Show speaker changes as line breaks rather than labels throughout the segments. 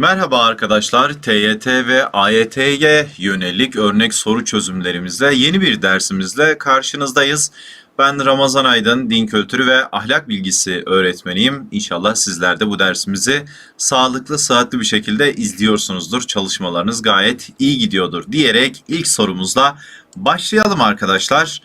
Merhaba arkadaşlar. TYT ve AYT'ye yönelik örnek soru çözümlerimizle yeni bir dersimizle karşınızdayız. Ben Ramazan Aydın, din kültürü ve ahlak bilgisi öğretmeniyim. İnşallah sizler de bu dersimizi sağlıklı, sıhhatli bir şekilde izliyorsunuzdur. Çalışmalarınız gayet iyi gidiyordur diyerek ilk sorumuzla başlayalım arkadaşlar.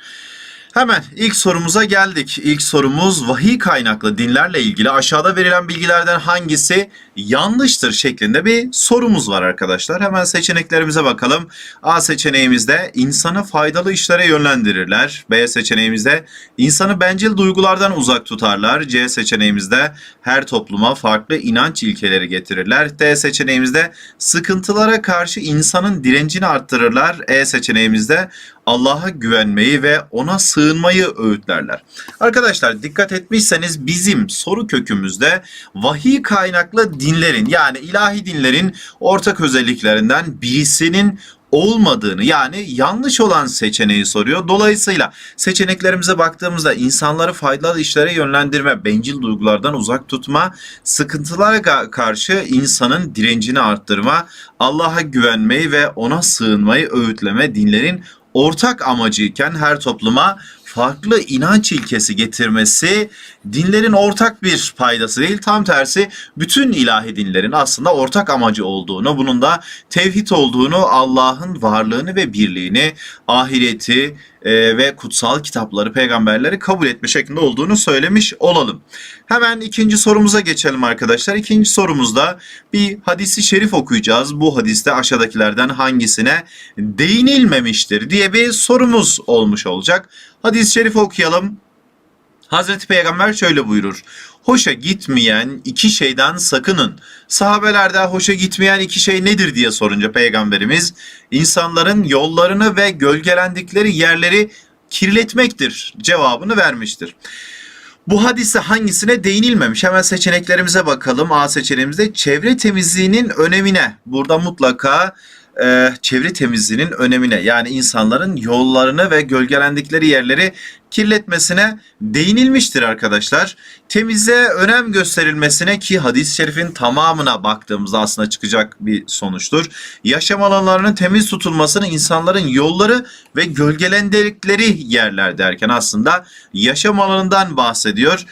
Hemen ilk sorumuza geldik. İlk sorumuz vahiy kaynaklı dinlerle ilgili aşağıda verilen bilgilerden hangisi yanlıştır şeklinde bir sorumuz var arkadaşlar. Hemen seçeneklerimize bakalım. A seçeneğimizde insanı faydalı işlere yönlendirirler. B seçeneğimizde insanı bencil duygulardan uzak tutarlar. C seçeneğimizde her topluma farklı inanç ilkeleri getirirler. D seçeneğimizde sıkıntılara karşı insanın direncini arttırırlar. E seçeneğimizde Allah'a güvenmeyi ve ona sığınmayı öğütlerler. Arkadaşlar dikkat etmişseniz bizim soru kökümüzde vahiy kaynaklı dinlerin yani ilahi dinlerin ortak özelliklerinden birisinin olmadığını yani yanlış olan seçeneği soruyor. Dolayısıyla seçeneklerimize baktığımızda insanları faydalı işlere yönlendirme, bencil duygulardan uzak tutma, sıkıntılara karşı insanın direncini arttırma, Allah'a güvenmeyi ve ona sığınmayı öğütleme dinlerin ortak amacıyken her topluma farklı inanç ilkesi getirmesi dinlerin ortak bir paydası değil tam tersi bütün ilahi dinlerin aslında ortak amacı olduğunu bunun da tevhid olduğunu Allah'ın varlığını ve birliğini ahireti e, ve kutsal kitapları peygamberleri kabul etme şeklinde olduğunu söylemiş olalım. Hemen ikinci sorumuza geçelim arkadaşlar. İkinci sorumuzda bir hadisi şerif okuyacağız. Bu hadiste aşağıdakilerden hangisine değinilmemiştir diye bir sorumuz olmuş olacak. Hadis-i şerif okuyalım. Hazreti Peygamber şöyle buyurur. Hoşa gitmeyen iki şeyden sakının. Sahabelerde hoşa gitmeyen iki şey nedir diye sorunca Peygamberimiz insanların yollarını ve gölgelendikleri yerleri kirletmektir cevabını vermiştir. Bu hadise hangisine değinilmemiş? Hemen seçeneklerimize bakalım. A seçeneğimizde çevre temizliğinin önemine. Burada mutlaka e, çevre temizliğinin önemine yani insanların yollarını ve gölgelendikleri yerleri kirletmesine değinilmiştir arkadaşlar. Temize önem gösterilmesine ki hadis-i şerifin tamamına baktığımızda aslında çıkacak bir sonuçtur. Yaşam alanlarının temiz tutulmasını insanların yolları ve gölgelendikleri yerler derken aslında yaşam alanından bahsediyor.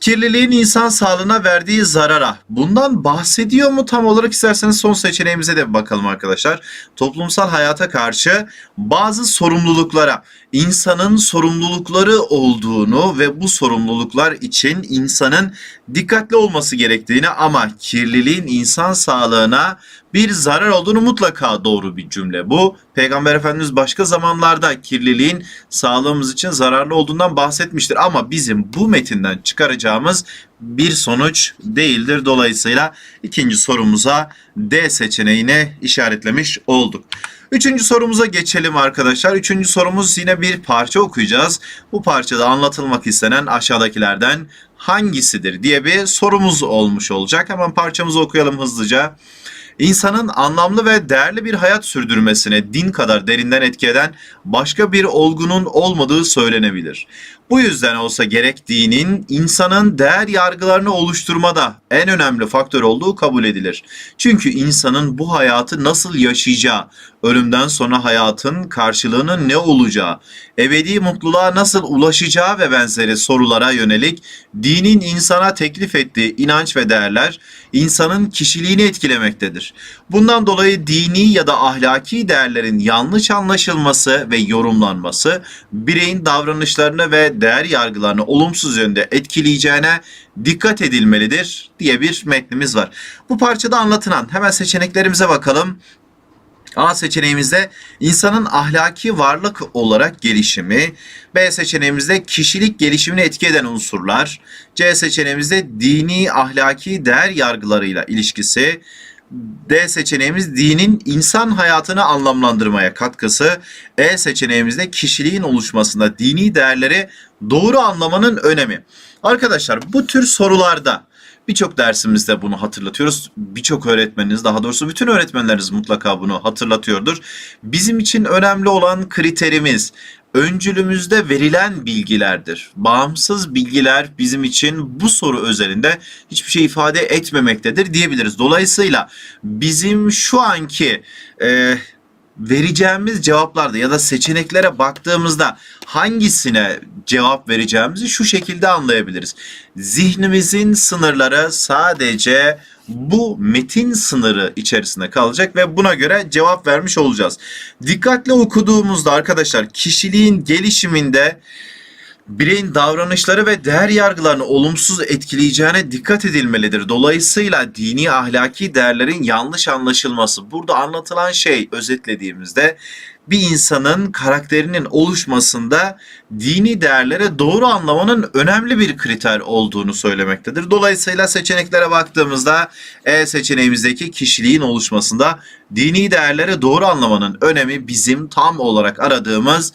Kirliliğin insan sağlığına verdiği zarara. Bundan bahsediyor mu tam olarak isterseniz son seçeneğimize de bakalım arkadaşlar. Toplumsal hayata karşı bazı sorumluluklara, insanın sorumlulukları olduğunu ve bu sorumluluklar için insanın dikkatli olması gerektiğini ama kirliliğin insan sağlığına bir zarar olduğunu mutlaka doğru bir cümle bu. Peygamber Efendimiz başka zamanlarda kirliliğin sağlığımız için zararlı olduğundan bahsetmiştir ama bizim bu metinden çıkaracağımız bir sonuç değildir. Dolayısıyla ikinci sorumuza D seçeneğine işaretlemiş olduk. Üçüncü sorumuza geçelim arkadaşlar. Üçüncü sorumuz yine bir parça okuyacağız. Bu parçada anlatılmak istenen aşağıdakilerden hangisidir diye bir sorumuz olmuş olacak. Hemen parçamızı okuyalım hızlıca. İnsanın anlamlı ve değerli bir hayat sürdürmesine din kadar derinden etki eden başka bir olgunun olmadığı söylenebilir. Bu yüzden olsa gerek dinin insanın değer yargılarını oluşturmada en önemli faktör olduğu kabul edilir. Çünkü insanın bu hayatı nasıl yaşayacağı, ölümden sonra hayatın karşılığının ne olacağı, ebedi mutluluğa nasıl ulaşacağı ve benzeri sorulara yönelik dinin insana teklif ettiği inanç ve değerler insanın kişiliğini etkilemektedir. Bundan dolayı dini ya da ahlaki değerlerin yanlış anlaşılması ve yorumlanması bireyin davranışlarını ve değer yargılarını olumsuz yönde etkileyeceğine dikkat edilmelidir diye bir metnimiz var. Bu parçada anlatılan hemen seçeneklerimize bakalım. A seçeneğimizde insanın ahlaki varlık olarak gelişimi, B seçeneğimizde kişilik gelişimini etki eden unsurlar, C seçeneğimizde dini ahlaki değer yargılarıyla ilişkisi, D seçeneğimiz dinin insan hayatını anlamlandırmaya katkısı, E seçeneğimizde kişiliğin oluşmasında dini değerleri doğru anlamanın önemi. Arkadaşlar bu tür sorularda Birçok dersimizde bunu hatırlatıyoruz. Birçok öğretmeniniz daha doğrusu bütün öğretmenleriniz mutlaka bunu hatırlatıyordur. Bizim için önemli olan kriterimiz öncülümüzde verilen bilgilerdir. Bağımsız bilgiler bizim için bu soru özelinde hiçbir şey ifade etmemektedir diyebiliriz. Dolayısıyla bizim şu anki e, vereceğimiz cevaplarda ya da seçeneklere baktığımızda hangisine cevap vereceğimizi şu şekilde anlayabiliriz. Zihnimizin sınırları sadece bu metin sınırı içerisinde kalacak ve buna göre cevap vermiş olacağız. Dikkatli okuduğumuzda arkadaşlar kişiliğin gelişiminde bireyin davranışları ve değer yargılarını olumsuz etkileyeceğine dikkat edilmelidir. Dolayısıyla dini ahlaki değerlerin yanlış anlaşılması. Burada anlatılan şey özetlediğimizde bir insanın karakterinin oluşmasında dini değerlere doğru anlamanın önemli bir kriter olduğunu söylemektedir. Dolayısıyla seçeneklere baktığımızda E seçeneğimizdeki kişiliğin oluşmasında dini değerlere doğru anlamanın önemi bizim tam olarak aradığımız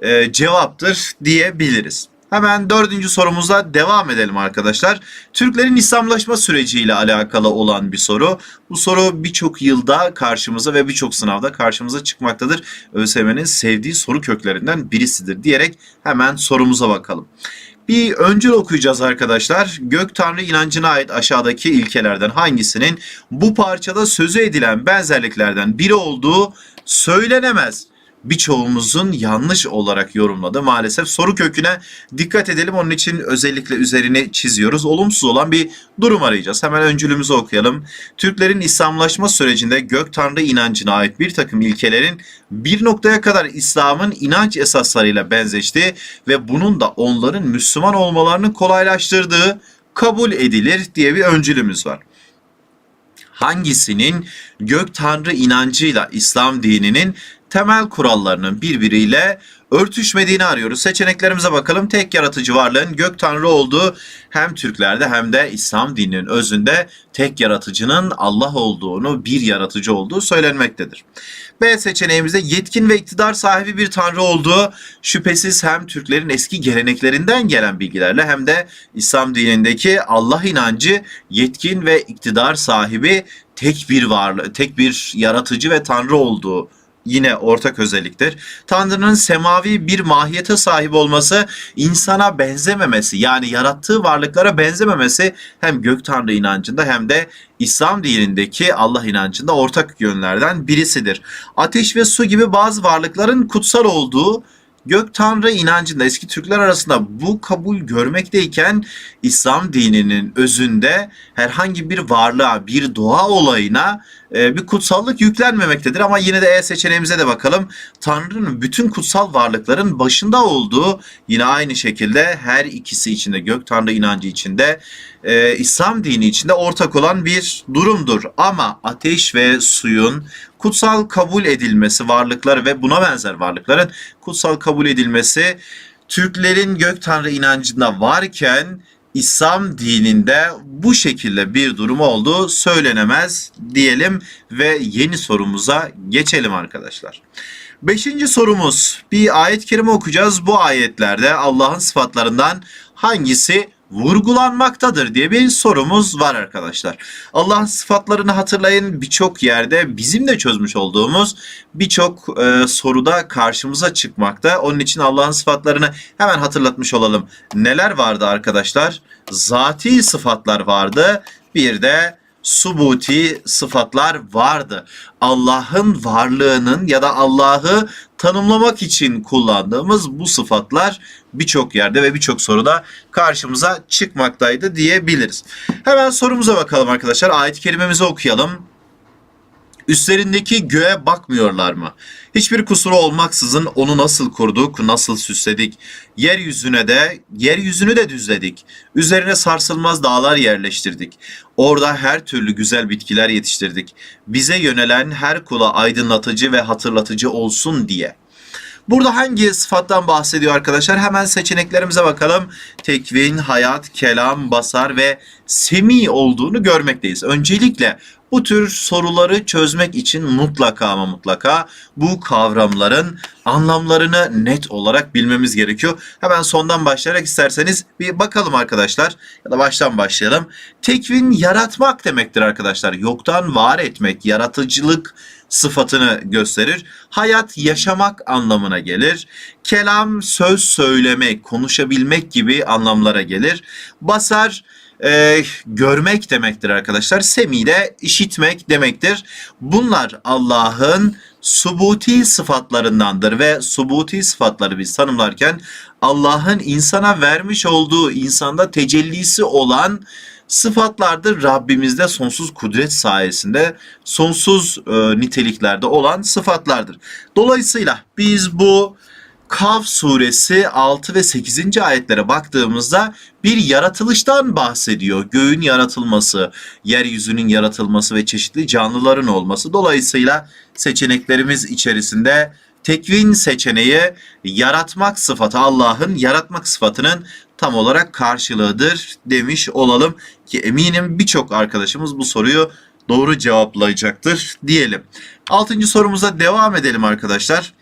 e, cevaptır diyebiliriz. Hemen dördüncü sorumuza devam edelim arkadaşlar. Türklerin İslamlaşma süreciyle alakalı olan bir soru. Bu soru birçok yılda karşımıza ve birçok sınavda karşımıza çıkmaktadır. ÖSYM'nin sevdiği soru köklerinden birisidir diyerek hemen sorumuza bakalım. Bir öncül okuyacağız arkadaşlar. Gök Tanrı inancına ait aşağıdaki ilkelerden hangisinin bu parçada sözü edilen benzerliklerden biri olduğu söylenemez birçoğumuzun yanlış olarak yorumladı. Maalesef soru köküne dikkat edelim. Onun için özellikle üzerini çiziyoruz. Olumsuz olan bir durum arayacağız. Hemen öncülümüzü okuyalım. Türklerin İslamlaşma sürecinde gök tanrı inancına ait bir takım ilkelerin bir noktaya kadar İslam'ın inanç esaslarıyla benzeştiği ve bunun da onların Müslüman olmalarını kolaylaştırdığı kabul edilir diye bir öncülümüz var hangisinin gök tanrı inancıyla İslam dininin temel kurallarının birbiriyle örtüşmediğini arıyoruz. Seçeneklerimize bakalım. Tek yaratıcı varlığın gök tanrı olduğu hem Türklerde hem de İslam dininin özünde tek yaratıcının Allah olduğunu, bir yaratıcı olduğu söylenmektedir. B seçeneğimizde yetkin ve iktidar sahibi bir tanrı olduğu şüphesiz hem Türklerin eski geleneklerinden gelen bilgilerle hem de İslam dinindeki Allah inancı yetkin ve iktidar sahibi tek bir varlığı, tek bir yaratıcı ve tanrı olduğu yine ortak özelliktir. Tanrı'nın semavi bir mahiyete sahip olması, insana benzememesi yani yarattığı varlıklara benzememesi hem gök tanrı inancında hem de İslam dinindeki Allah inancında ortak yönlerden birisidir. Ateş ve su gibi bazı varlıkların kutsal olduğu Gök Tanrı inancında eski Türkler arasında bu kabul görmekteyken İslam dininin özünde herhangi bir varlığa, bir doğa olayına bir kutsallık yüklenmemektedir. Ama yine de E seçeneğimize de bakalım. Tanrı'nın bütün kutsal varlıkların başında olduğu yine aynı şekilde her ikisi içinde Gök Tanrı inancı içinde e, İslam dini içinde ortak olan bir durumdur. Ama ateş ve suyun kutsal kabul edilmesi varlıkları ve buna benzer varlıkların kutsal kabul edilmesi Türklerin gök tanrı inancında varken İslam dininde bu şekilde bir durum olduğu söylenemez diyelim ve yeni sorumuza geçelim arkadaşlar. Beşinci sorumuz bir ayet-i kerime okuyacağız. Bu ayetlerde Allah'ın sıfatlarından hangisi vurgulanmaktadır diye bir sorumuz var arkadaşlar. Allah'ın sıfatlarını hatırlayın birçok yerde bizim de çözmüş olduğumuz birçok e, soruda karşımıza çıkmakta. Onun için Allah'ın sıfatlarını hemen hatırlatmış olalım. Neler vardı arkadaşlar? Zati sıfatlar vardı. Bir de subuti sıfatlar vardı. Allah'ın varlığının ya da Allah'ı tanımlamak için kullandığımız bu sıfatlar birçok yerde ve birçok soruda karşımıza çıkmaktaydı diyebiliriz. Hemen sorumuza bakalım arkadaşlar. Ayet-i kerimemizi okuyalım. Üstlerindeki göğe bakmıyorlar mı? Hiçbir kusuru olmaksızın onu nasıl kurduk, nasıl süsledik? Yeryüzüne de, yeryüzünü de düzledik. Üzerine sarsılmaz dağlar yerleştirdik. Orada her türlü güzel bitkiler yetiştirdik. Bize yönelen her kula aydınlatıcı ve hatırlatıcı olsun diye. Burada hangi sıfattan bahsediyor arkadaşlar? Hemen seçeneklerimize bakalım. Tekvin, hayat, kelam, basar ve semi olduğunu görmekteyiz. Öncelikle Bu tür soruları çözmek için mutlaka ama mutlaka bu kavramların anlamlarını net olarak bilmemiz gerekiyor. Hemen sondan başlayarak isterseniz bir bakalım arkadaşlar ya da baştan başlayalım. Tekvin yaratmak demektir arkadaşlar. Yoktan var etmek, yaratıcılık sıfatını gösterir. Hayat yaşamak anlamına gelir. Kelam söz söylemek, konuşabilmek gibi anlamlara gelir. Basar e, görmek demektir arkadaşlar. Semi de işitmek demektir. Bunlar Allah'ın subuti sıfatlarındandır ve subuti sıfatları biz tanımlarken Allah'ın insana vermiş olduğu insanda tecellisi olan sıfatlardır Rabbimizde sonsuz kudret sayesinde sonsuz e, niteliklerde olan sıfatlardır. Dolayısıyla biz bu Kaf suresi 6 ve 8. ayetlere baktığımızda bir yaratılıştan bahsediyor. Göğün yaratılması, yeryüzünün yaratılması ve çeşitli canlıların olması. Dolayısıyla seçeneklerimiz içerisinde tekvin seçeneği yaratmak sıfatı Allah'ın yaratmak sıfatının tam olarak karşılığıdır demiş olalım ki eminim birçok arkadaşımız bu soruyu doğru cevaplayacaktır diyelim. Altıncı sorumuza devam edelim arkadaşlar.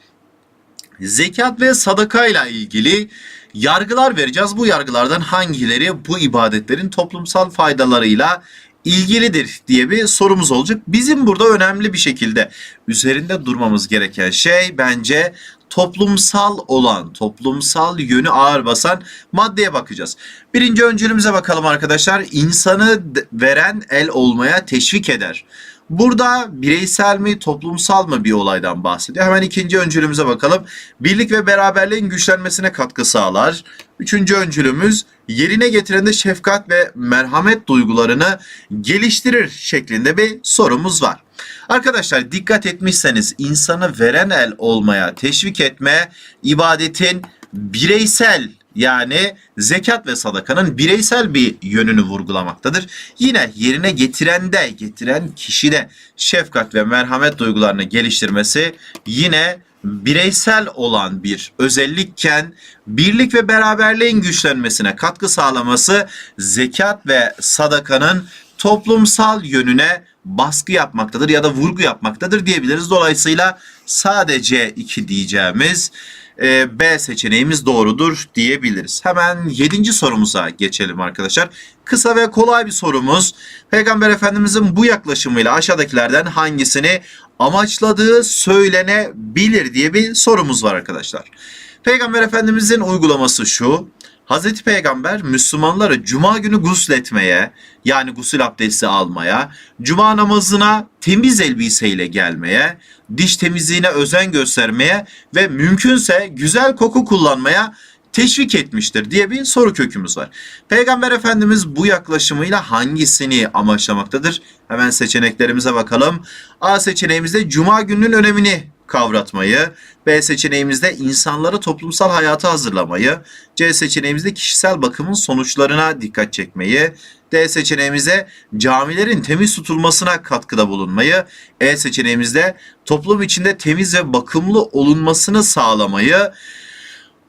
Zekat ve sadaka ile ilgili yargılar vereceğiz. Bu yargılardan hangileri bu ibadetlerin toplumsal faydalarıyla ilgilidir diye bir sorumuz olacak. Bizim burada önemli bir şekilde üzerinde durmamız gereken şey bence toplumsal olan, toplumsal yönü ağır basan maddeye bakacağız. Birinci öncülümüze bakalım arkadaşlar. İnsanı veren el olmaya teşvik eder. Burada bireysel mi, toplumsal mı bir olaydan bahsediyor. Hemen ikinci öncülümüze bakalım. Birlik ve beraberliğin güçlenmesine katkı sağlar. Üçüncü öncülümüz yerine getirende şefkat ve merhamet duygularını geliştirir şeklinde bir sorumuz var. Arkadaşlar dikkat etmişseniz insanı veren el olmaya teşvik etme ibadetin bireysel yani zekat ve sadakanın bireysel bir yönünü vurgulamaktadır. Yine yerine getirende, getiren kişide şefkat ve merhamet duygularını geliştirmesi yine bireysel olan bir özellikken birlik ve beraberliğin güçlenmesine katkı sağlaması zekat ve sadakanın toplumsal yönüne baskı yapmaktadır ya da vurgu yapmaktadır diyebiliriz. Dolayısıyla sadece iki diyeceğimiz e, B seçeneğimiz doğrudur diyebiliriz. Hemen 7. sorumuza geçelim arkadaşlar. Kısa ve kolay bir sorumuz. Peygamber Efendimizin bu yaklaşımıyla aşağıdakilerden hangisini amaçladığı söylenebilir diye bir sorumuz var arkadaşlar. Peygamber Efendimizin uygulaması şu. Hazreti Peygamber Müslümanları cuma günü gusletmeye yani gusül abdesti almaya, cuma namazına temiz elbiseyle gelmeye, diş temizliğine özen göstermeye ve mümkünse güzel koku kullanmaya teşvik etmiştir diye bir soru kökümüz var. Peygamber Efendimiz bu yaklaşımıyla hangisini amaçlamaktadır? Hemen seçeneklerimize bakalım. A seçeneğimizde cuma gününün önemini kavratmayı, B seçeneğimizde insanları toplumsal hayata hazırlamayı, C seçeneğimizde kişisel bakımın sonuçlarına dikkat çekmeyi, D seçeneğimizde camilerin temiz tutulmasına katkıda bulunmayı, E seçeneğimizde toplum içinde temiz ve bakımlı olunmasını sağlamayı,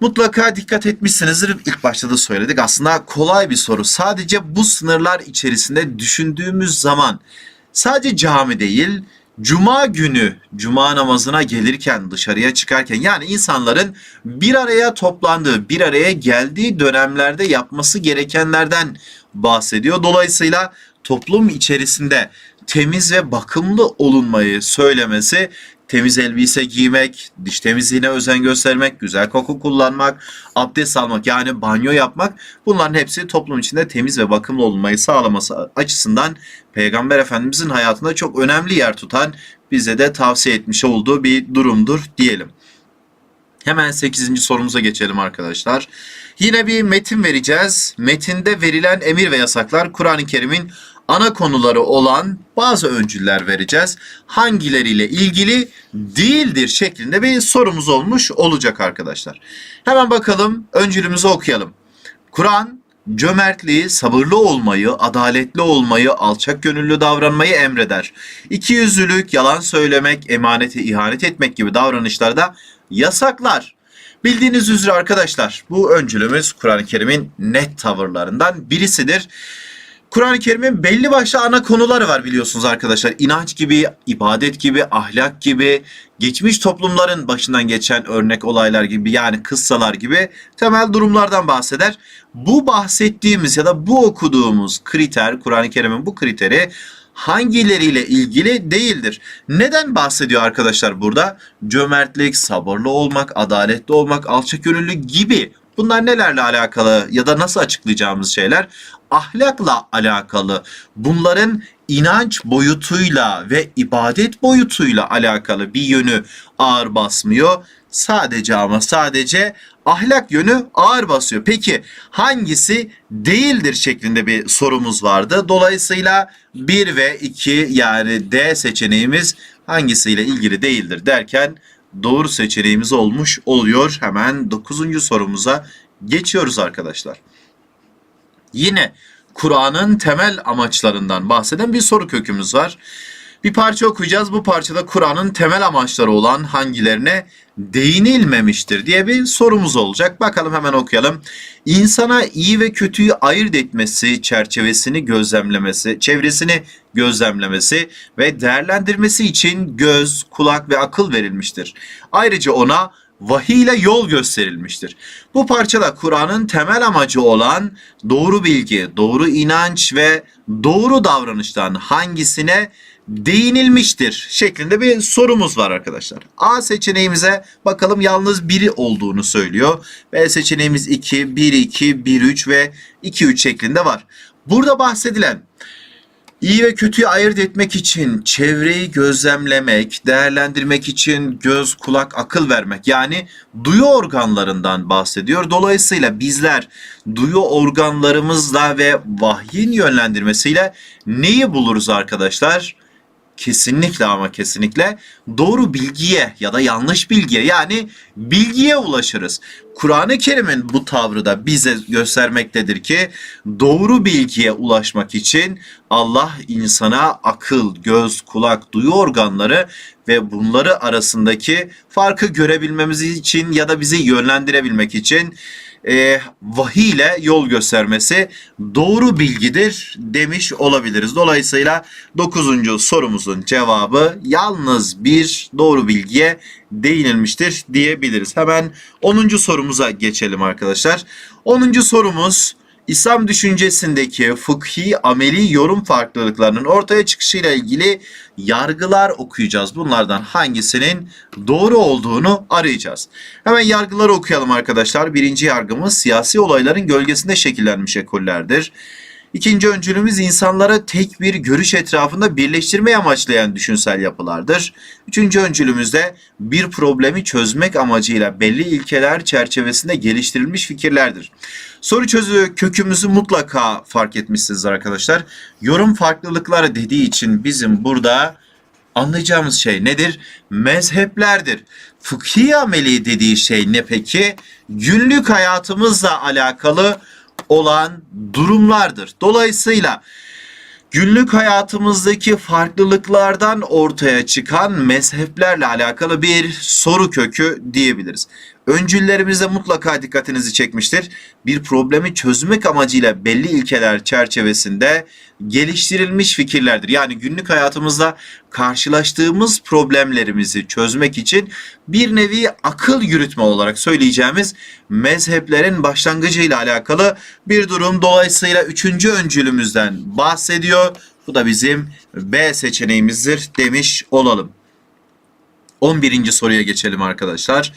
Mutlaka dikkat etmişsinizdir. İlk başta da söyledik. Aslında kolay bir soru. Sadece bu sınırlar içerisinde düşündüğümüz zaman sadece cami değil, Cuma günü cuma namazına gelirken dışarıya çıkarken yani insanların bir araya toplandığı bir araya geldiği dönemlerde yapması gerekenlerden bahsediyor. Dolayısıyla toplum içerisinde temiz ve bakımlı olunmayı söylemesi temiz elbise giymek, diş temizliğine özen göstermek, güzel koku kullanmak, abdest almak yani banyo yapmak bunların hepsi toplum içinde temiz ve bakımlı olmayı sağlaması açısından Peygamber Efendimizin hayatında çok önemli yer tutan bize de tavsiye etmiş olduğu bir durumdur diyelim. Hemen 8. sorumuza geçelim arkadaşlar. Yine bir metin vereceğiz. Metinde verilen emir ve yasaklar Kur'an-ı Kerim'in ana konuları olan bazı öncüller vereceğiz. Hangileriyle ilgili değildir şeklinde bir sorumuz olmuş olacak arkadaşlar. Hemen bakalım öncülümüzü okuyalım. Kur'an cömertliği, sabırlı olmayı, adaletli olmayı, alçak gönüllü davranmayı emreder. İkiyüzlülük, yalan söylemek, emaneti ihanet etmek gibi davranışlarda yasaklar. Bildiğiniz üzere arkadaşlar bu öncülümüz Kur'an-ı Kerim'in net tavırlarından birisidir. Kur'an-ı Kerim'in belli başlı ana konuları var biliyorsunuz arkadaşlar. İnanç gibi, ibadet gibi, ahlak gibi, geçmiş toplumların başından geçen örnek olaylar gibi yani kıssalar gibi temel durumlardan bahseder. Bu bahsettiğimiz ya da bu okuduğumuz kriter, Kur'an-ı Kerim'in bu kriteri hangileriyle ilgili değildir. Neden bahsediyor arkadaşlar burada? Cömertlik, sabırlı olmak, adaletli olmak, alçak gibi Bunlar nelerle alakalı ya da nasıl açıklayacağımız şeyler? Ahlakla alakalı. Bunların inanç boyutuyla ve ibadet boyutuyla alakalı bir yönü ağır basmıyor. Sadece ama sadece ahlak yönü ağır basıyor. Peki hangisi değildir şeklinde bir sorumuz vardı. Dolayısıyla 1 ve 2 yani D seçeneğimiz hangisiyle ilgili değildir derken doğru seçeneğimiz olmuş oluyor. Hemen 9. sorumuza geçiyoruz arkadaşlar. Yine Kur'an'ın temel amaçlarından bahseden bir soru kökümüz var. Bir parça okuyacağız. Bu parçada Kur'an'ın temel amaçları olan hangilerine değinilmemiştir diye bir sorumuz olacak. Bakalım hemen okuyalım. İnsana iyi ve kötüyü ayırt etmesi, çerçevesini gözlemlemesi, çevresini gözlemlemesi ve değerlendirmesi için göz, kulak ve akıl verilmiştir. Ayrıca ona vahiy ile yol gösterilmiştir. Bu parçada Kur'an'ın temel amacı olan doğru bilgi, doğru inanç ve doğru davranıştan hangisine değinilmiştir şeklinde bir sorumuz var arkadaşlar. A seçeneğimize bakalım yalnız biri olduğunu söylüyor. B seçeneğimiz 2, 1, 2, 1, 3 ve 2, 3 şeklinde var. Burada bahsedilen İyi ve kötüyü ayırt etmek için çevreyi gözlemlemek, değerlendirmek için göz, kulak, akıl vermek yani duyu organlarından bahsediyor. Dolayısıyla bizler duyu organlarımızla ve vahyin yönlendirmesiyle neyi buluruz arkadaşlar? Kesinlikle ama kesinlikle doğru bilgiye ya da yanlış bilgiye yani bilgiye ulaşırız. Kur'an-ı Kerim'in bu tavrı da bize göstermektedir ki doğru bilgiye ulaşmak için Allah insana akıl, göz, kulak, duyu organları ve bunları arasındaki farkı görebilmemiz için ya da bizi yönlendirebilmek için e, vahiy ile yol göstermesi doğru bilgidir demiş olabiliriz. Dolayısıyla 9. sorumuzun cevabı yalnız bir doğru bilgiye değinilmiştir diyebiliriz. Hemen 10. sorumuza geçelim arkadaşlar. 10. sorumuz İslam düşüncesindeki fıkhi ameli yorum farklılıklarının ortaya çıkışıyla ilgili yargılar okuyacağız. Bunlardan hangisinin doğru olduğunu arayacağız. Hemen yargıları okuyalım arkadaşlar. Birinci yargımız siyasi olayların gölgesinde şekillenmiş ekollerdir. İkinci öncülümüz insanları tek bir görüş etrafında birleştirmeyi amaçlayan düşünsel yapılardır. Üçüncü öncülümüz de bir problemi çözmek amacıyla belli ilkeler çerçevesinde geliştirilmiş fikirlerdir. Soru çözü kökümüzü mutlaka fark etmişsiniz arkadaşlar. Yorum farklılıkları dediği için bizim burada anlayacağımız şey nedir? Mezheplerdir. Fıkhi ameli dediği şey ne peki? Günlük hayatımızla alakalı olan durumlardır. Dolayısıyla günlük hayatımızdaki farklılıklardan ortaya çıkan mezheplerle alakalı bir soru kökü diyebiliriz. Öncüllerimizde mutlaka dikkatinizi çekmiştir. Bir problemi çözmek amacıyla belli ilkeler çerçevesinde geliştirilmiş fikirlerdir. Yani günlük hayatımızda karşılaştığımız problemlerimizi çözmek için bir nevi akıl yürütme olarak söyleyeceğimiz mezheplerin başlangıcıyla alakalı bir durum. Dolayısıyla üçüncü öncülümüzden bahsediyor. Bu da bizim B seçeneğimizdir demiş olalım. 11. soruya geçelim arkadaşlar.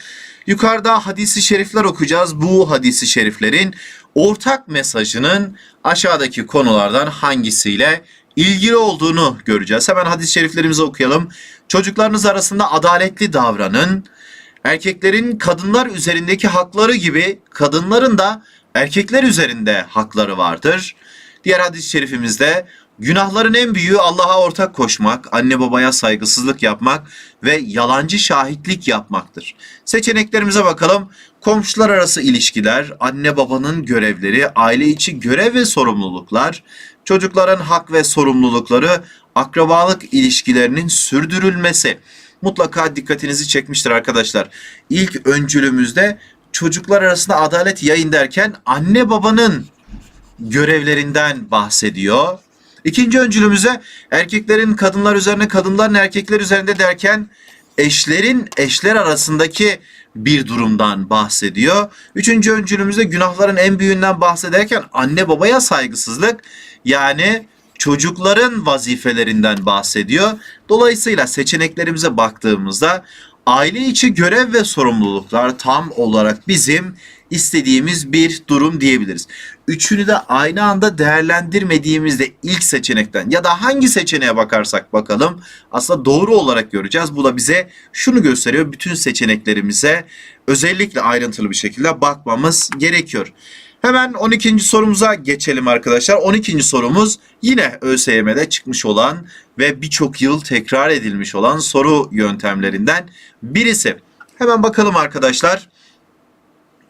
Yukarıda hadisi şerifler okuyacağız. Bu hadisi şeriflerin ortak mesajının aşağıdaki konulardan hangisiyle ilgili olduğunu göreceğiz. Hemen hadis-i şeriflerimizi okuyalım. Çocuklarınız arasında adaletli davranın. Erkeklerin kadınlar üzerindeki hakları gibi kadınların da erkekler üzerinde hakları vardır. Diğer hadis-i şerifimizde Günahların en büyüğü Allah'a ortak koşmak, anne babaya saygısızlık yapmak ve yalancı şahitlik yapmaktır. Seçeneklerimize bakalım. Komşular arası ilişkiler, anne babanın görevleri, aile içi görev ve sorumluluklar, çocukların hak ve sorumlulukları, akrabalık ilişkilerinin sürdürülmesi. Mutlaka dikkatinizi çekmiştir arkadaşlar. İlk öncülümüzde çocuklar arasında adalet yayın derken anne babanın görevlerinden bahsediyor. İkinci öncülümüze erkeklerin kadınlar üzerine, kadınların erkekler üzerinde derken eşlerin eşler arasındaki bir durumdan bahsediyor. Üçüncü öncülümüzde günahların en büyüğünden bahsederken anne babaya saygısızlık yani çocukların vazifelerinden bahsediyor. Dolayısıyla seçeneklerimize baktığımızda aile içi görev ve sorumluluklar tam olarak bizim istediğimiz bir durum diyebiliriz. Üçünü de aynı anda değerlendirmediğimizde ilk seçenekten ya da hangi seçeneğe bakarsak bakalım aslında doğru olarak göreceğiz. Bu da bize şunu gösteriyor. Bütün seçeneklerimize özellikle ayrıntılı bir şekilde bakmamız gerekiyor. Hemen 12. sorumuza geçelim arkadaşlar. 12. sorumuz yine ÖSYM'de çıkmış olan ve birçok yıl tekrar edilmiş olan soru yöntemlerinden birisi. Hemen bakalım arkadaşlar.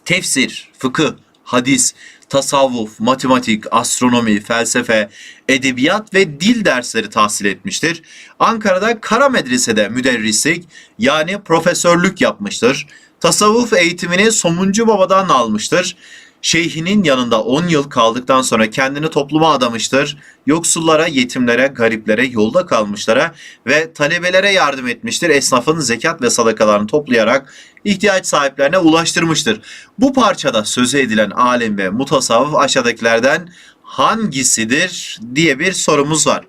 Tefsir, fıkıh, hadis, tasavvuf, matematik, astronomi, felsefe, edebiyat ve dil dersleri tahsil etmiştir. Ankara'da Kara Medrese'de müderrislik yani profesörlük yapmıştır. Tasavvuf eğitimini Somuncu Baba'dan almıştır. Şeyhinin yanında 10 yıl kaldıktan sonra kendini topluma adamıştır. Yoksullara, yetimlere, gariplere, yolda kalmışlara ve talebelere yardım etmiştir. Esnafın zekat ve sadakalarını toplayarak ihtiyaç sahiplerine ulaştırmıştır. Bu parçada sözü edilen alim ve mutasavvıf aşağıdakilerden hangisidir diye bir sorumuz var.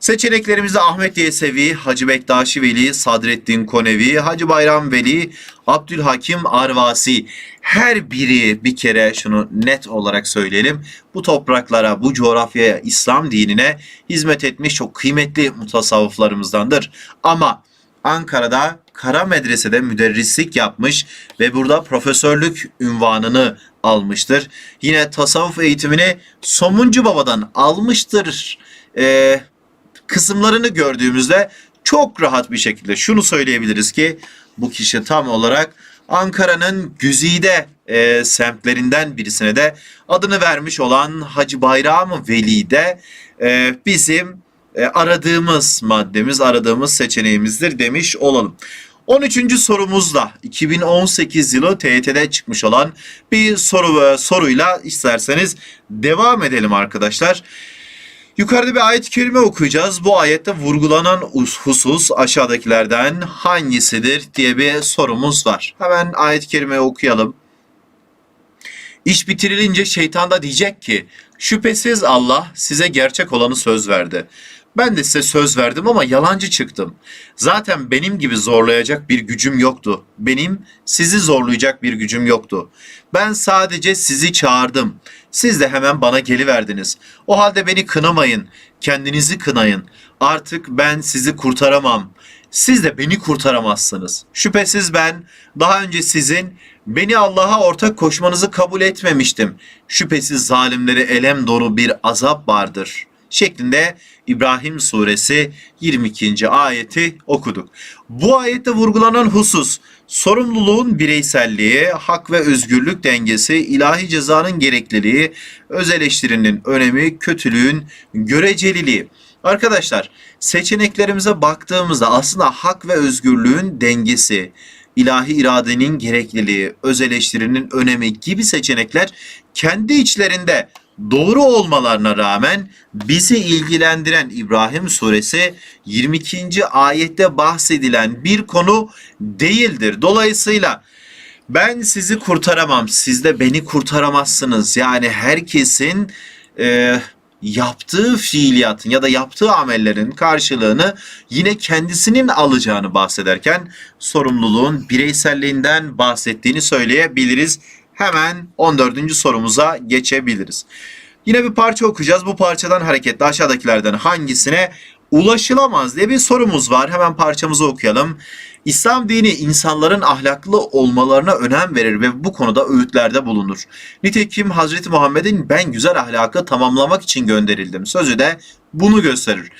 Seçeneklerimizde Ahmet Yesevi, Hacı Bektaşi Veli, Sadreddin Konevi, Hacı Bayram Veli, Abdülhakim Arvasi. Her biri bir kere şunu net olarak söyleyelim. Bu topraklara, bu coğrafyaya, İslam dinine hizmet etmiş çok kıymetli mutasavvıflarımızdandır. Ama Ankara'da Kara Medrese'de müderrislik yapmış ve burada profesörlük ünvanını almıştır. Yine tasavvuf eğitimini Somuncu Baba'dan almıştır. Ee, kısımlarını gördüğümüzde çok rahat bir şekilde şunu söyleyebiliriz ki bu kişi tam olarak Ankara'nın güzide e, semtlerinden birisine de adını vermiş olan Hacı Bayram Veli de e, bizim e, aradığımız maddemiz, aradığımız seçeneğimizdir demiş olalım. 13. sorumuzda 2018 yılı TYT'de çıkmış olan bir soru ve soruyla isterseniz devam edelim arkadaşlar. Yukarıda bir ayet-i kerime okuyacağız. Bu ayette vurgulanan husus aşağıdakilerden hangisidir diye bir sorumuz var. Hemen ayet-i kerimeyi okuyalım. İş bitirilince şeytan da diyecek ki şüphesiz Allah size gerçek olanı söz verdi. Ben de size söz verdim ama yalancı çıktım. Zaten benim gibi zorlayacak bir gücüm yoktu. Benim sizi zorlayacak bir gücüm yoktu. Ben sadece sizi çağırdım. Siz de hemen bana geliverdiniz. O halde beni kınamayın. Kendinizi kınayın. Artık ben sizi kurtaramam. Siz de beni kurtaramazsınız. Şüphesiz ben daha önce sizin beni Allah'a ortak koşmanızı kabul etmemiştim. Şüphesiz zalimleri elem dolu bir azap vardır.'' Şeklinde İbrahim suresi 22. ayeti okuduk. Bu ayette vurgulanan husus sorumluluğun bireyselliği, hak ve özgürlük dengesi, ilahi cezanın gerekliliği, öz eleştirinin önemi, kötülüğün göreceliliği. Arkadaşlar seçeneklerimize baktığımızda aslında hak ve özgürlüğün dengesi, ilahi iradenin gerekliliği, öz eleştirinin önemi gibi seçenekler kendi içlerinde doğru olmalarına rağmen bizi ilgilendiren İbrahim suresi 22. ayette bahsedilen bir konu değildir. Dolayısıyla ben sizi kurtaramam, siz de beni kurtaramazsınız. Yani herkesin e, yaptığı fiiliyatın ya da yaptığı amellerin karşılığını yine kendisinin alacağını bahsederken sorumluluğun bireyselliğinden bahsettiğini söyleyebiliriz hemen 14. sorumuza geçebiliriz. Yine bir parça okuyacağız. Bu parçadan hareketle aşağıdakilerden hangisine ulaşılamaz diye bir sorumuz var. Hemen parçamızı okuyalım. İslam dini insanların ahlaklı olmalarına önem verir ve bu konuda öğütlerde bulunur. Nitekim Hazreti Muhammed'in ben güzel ahlakı tamamlamak için gönderildim sözü de bunu gösterir.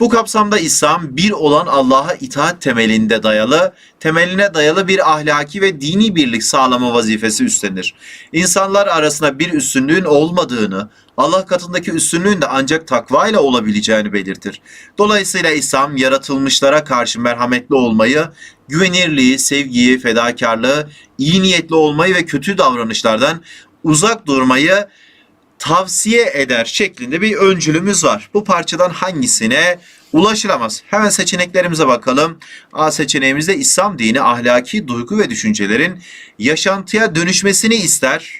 Bu kapsamda İslam bir olan Allah'a itaat temelinde dayalı, temeline dayalı bir ahlaki ve dini birlik sağlama vazifesi üstlenir. İnsanlar arasında bir üstünlüğün olmadığını, Allah katındaki üstünlüğün de ancak takva ile olabileceğini belirtir. Dolayısıyla İslam yaratılmışlara karşı merhametli olmayı, güvenirliği, sevgiyi, fedakarlığı, iyi niyetli olmayı ve kötü davranışlardan uzak durmayı tavsiye eder şeklinde bir öncülümüz var. Bu parçadan hangisine ulaşılamaz? Hemen seçeneklerimize bakalım. A seçeneğimizde İslam dini ahlaki duygu ve düşüncelerin yaşantıya dönüşmesini ister.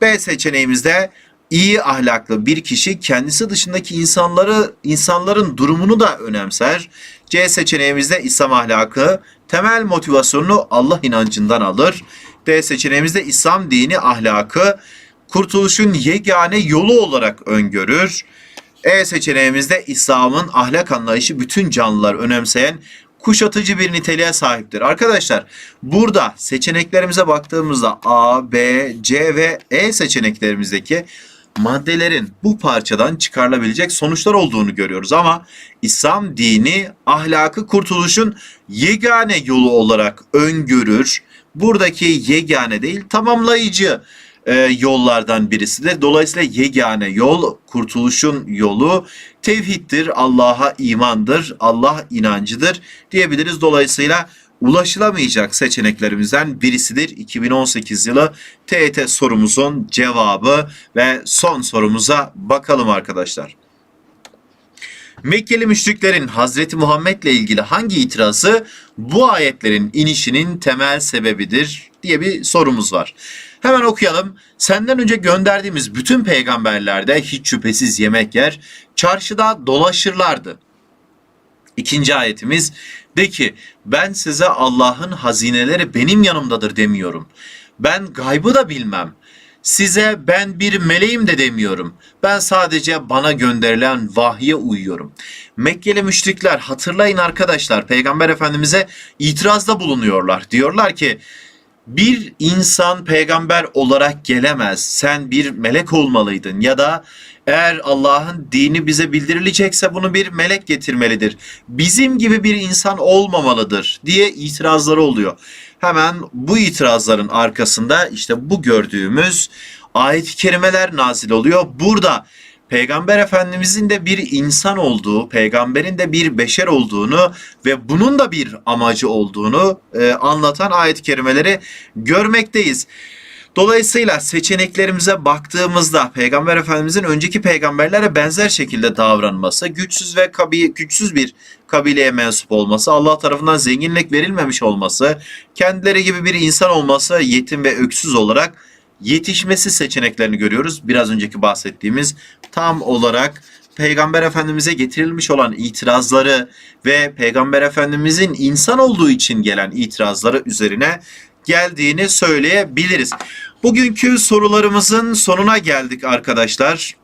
B seçeneğimizde iyi ahlaklı bir kişi kendisi dışındaki insanları insanların durumunu da önemser. C seçeneğimizde İslam ahlakı temel motivasyonunu Allah inancından alır. D seçeneğimizde İslam dini ahlakı kurtuluşun yegane yolu olarak öngörür. E seçeneğimizde İslam'ın ahlak anlayışı bütün canlılar önemseyen kuşatıcı bir niteliğe sahiptir. Arkadaşlar burada seçeneklerimize baktığımızda A, B, C ve E seçeneklerimizdeki maddelerin bu parçadan çıkarılabilecek sonuçlar olduğunu görüyoruz ama İslam dini ahlakı kurtuluşun yegane yolu olarak öngörür. Buradaki yegane değil tamamlayıcı e, yollardan birisidir. Dolayısıyla yegane yol, kurtuluşun yolu tevhiddir, Allah'a imandır, Allah inancıdır diyebiliriz. Dolayısıyla ulaşılamayacak seçeneklerimizden birisidir. 2018 yılı TET sorumuzun cevabı ve son sorumuza bakalım arkadaşlar. Mekkeli müşriklerin Hazreti Muhammed ile ilgili hangi itirazı bu ayetlerin inişinin temel sebebidir diye bir sorumuz var. Hemen okuyalım. Senden önce gönderdiğimiz bütün peygamberlerde hiç şüphesiz yemek yer, çarşıda dolaşırlardı. İkinci ayetimiz de ki ben size Allah'ın hazineleri benim yanımdadır demiyorum. Ben gaybı da bilmem. Size ben bir meleğim de demiyorum. Ben sadece bana gönderilen vahye uyuyorum. Mekkeli müşrikler hatırlayın arkadaşlar Peygamber Efendimiz'e itirazda bulunuyorlar. Diyorlar ki bir insan peygamber olarak gelemez. Sen bir melek olmalıydın ya da eğer Allah'ın dini bize bildirilecekse bunu bir melek getirmelidir. Bizim gibi bir insan olmamalıdır diye itirazları oluyor. Hemen bu itirazların arkasında işte bu gördüğümüz ayet-i kerimeler nazil oluyor. Burada Peygamber Efendimizin de bir insan olduğu, peygamberin de bir beşer olduğunu ve bunun da bir amacı olduğunu e, anlatan ayet-i kerimeleri görmekteyiz. Dolayısıyla seçeneklerimize baktığımızda Peygamber Efendimizin önceki peygamberlere benzer şekilde davranması, güçsüz ve kabi, güçsüz bir kabileye mensup olması, Allah tarafından zenginlik verilmemiş olması, kendileri gibi bir insan olması, yetim ve öksüz olarak yetişmesi seçeneklerini görüyoruz. Biraz önceki bahsettiğimiz tam olarak Peygamber Efendimiz'e getirilmiş olan itirazları ve Peygamber Efendimiz'in insan olduğu için gelen itirazları üzerine geldiğini söyleyebiliriz. Bugünkü sorularımızın sonuna geldik arkadaşlar.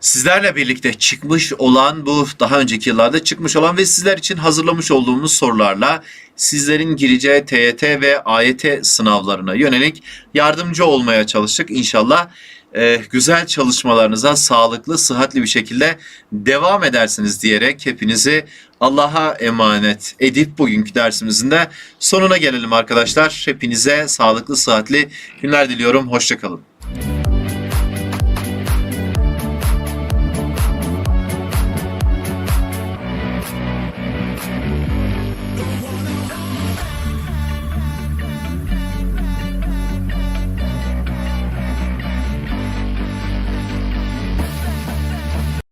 Sizlerle birlikte çıkmış olan bu daha önceki yıllarda çıkmış olan ve sizler için hazırlamış olduğumuz sorularla sizlerin gireceği TYT ve AYT sınavlarına yönelik yardımcı olmaya çalıştık. İnşallah e, güzel çalışmalarınıza sağlıklı, sıhhatli bir şekilde devam edersiniz diyerek hepinizi Allah'a emanet edip bugünkü dersimizin de sonuna gelelim arkadaşlar. Hepinize sağlıklı, sıhhatli günler diliyorum. Hoşçakalın.